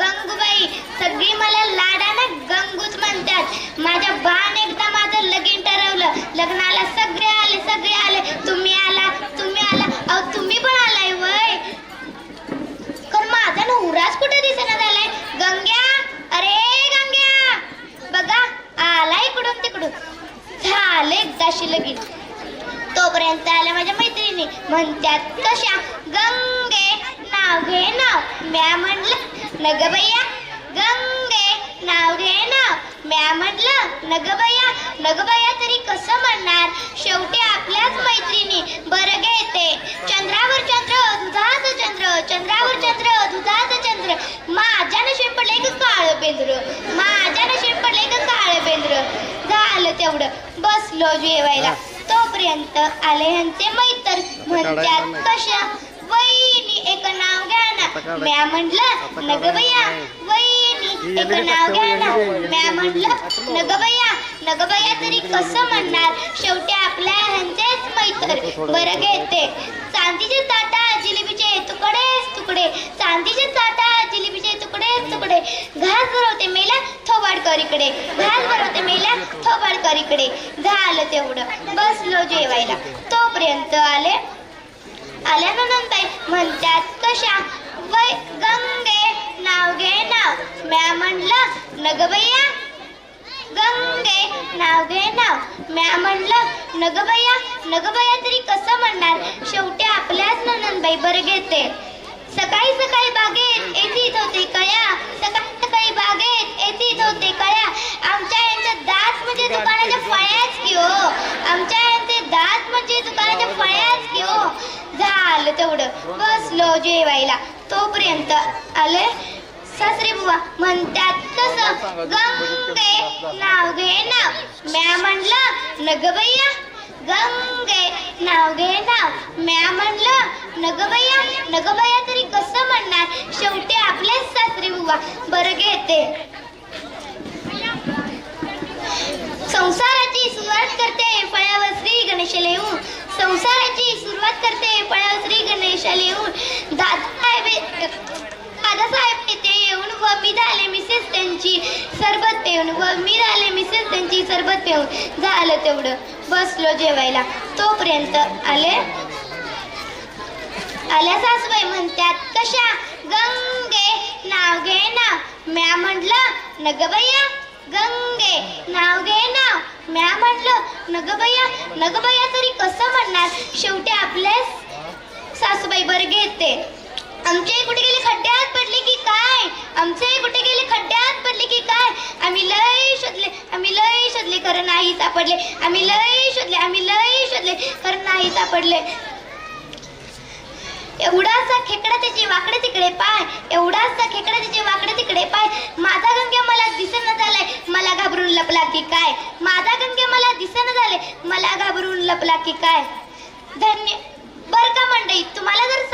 गंगूबाई सगळी मला लाडानं गंगूच म्हणतात. माझ्या बाण एकदा माझं लगीन ठरवलं. लग्नाला सगळे आले सगळे आले. तुम्ही आला तुम्ही आला. अहो तुम्ही पण आलाय वय. पण माझा नवराच कुठे दिसेना झालाय? गंग्या? अरे गंग्या! बघा आला इकडून तिकडून. झाले एकदाशी लगीन. तोपर्यंत आल्या माझ्या मैत्रिणी. म्हणतात कशा? गंगे नाव घे नाव. म्या म्हटलं नग भैया. गंगे नाव घे नाव. म्या म्हणलं नग भैया नग भैया तरी कसं म्हणणार? शेवटी आपल्याच मैत्रिणी. बरं घेते. चंद्रावर चंद्र दुधाचं चंद्र. चंद्रावर चंद्र दुधाचं चंद्र. माझ्या नशीब पडले का काळ बेंद्र? माझ्या नशीब पडले का काळ बेंद्र? झालं तेवढं. बसलो जेवायला. तोपर्यंत आले ह्यांचे मैतर म्हणत्यात कशा? वहिनी एक नाव घ्या ना. म्या म्हटलं नग बया वहिनी एक नाव घ्या ना. म्या म्हटलं नग बया नग बया तरी कसं म्हणणार? शेवटी आपल्या ह्यांचेच मैतर बरं घेते. चांदीचे ताटा थोबाडकर इकडे घास भरवते मेला थोबाडकर इकडे झालं तेवढं. बसलो जेवायला. तोपर्यंत आले आल्या नंदताई म्हणतात कशा? वै गंगे नाव घे नाव. म्या म्हणलं नग भैया. गंगे नाव घे नाव. म्या म्हणलं नग भैया नग भैया तरी कसं म्हणणार? शेवटी आपल्याच नंदबाई बरं घेते. सकाळी सकाळी बागेत येत होते कया? सकाळी सकाळी बागेत बसलो जेवायला. तोपर्यंत आले सासरे बुवा म्हणतात कसं गंगे नाव घे नाव. म्या म्हणलं नग भैया. गंगे नाव घे नाव. म्या म्हणलं नग भैया नग भैया तरी कसं म्हणणार? शेवटी आपलेच सासरे बुवा. बरं घेते. संसाराची सुरुवात करते फळावर श्री गणेश येऊन संसाराची सुरुवात करते फळावर श्री गणेशाला येऊन दादासाहेब दादासाहेब येथे येऊन व मी झाले मिसेस त्यांची. सरबत पेऊन व मी झाले मिसेस त्यांची सरबत पेऊन. झालं तेवढं. बसलो जेवायला. तोपर्यंत आले आल्या सासूबाई म्हणतात कशा? गंगे नाव. घे ना म्या म्हटलं नग भैया गंगे नाव. घे ना म्या म्हटलं नग न नग भैया तरी कसं म्हणणार? शेवटी आपल्याच सासूबाई बरं घेते. आमचे कुठे गेले? खड्ड्यात पडले की काय? आमचे कुठे गेले? खड्ड्यात पडले की काय? आम्ही लय शोधले. आम्ही लय शोधले खरं नाही सापडले. आम्ही लय शोधले आम्ही लय शोधले खरं नाही सापडले. एवढासा खेकडा त्याचे वाकडे तिकडे पाय. एवढासा खेकडा त्याचे वाकडे तिकडे पाय. माझा गंगे मला दिसेना झालाय. मला घाबरून लपला की काय? माझा गंगे मला दिसेना झाले मला घाबरून लपला की काय? धन्य बर का मंडई तुम्हाला जर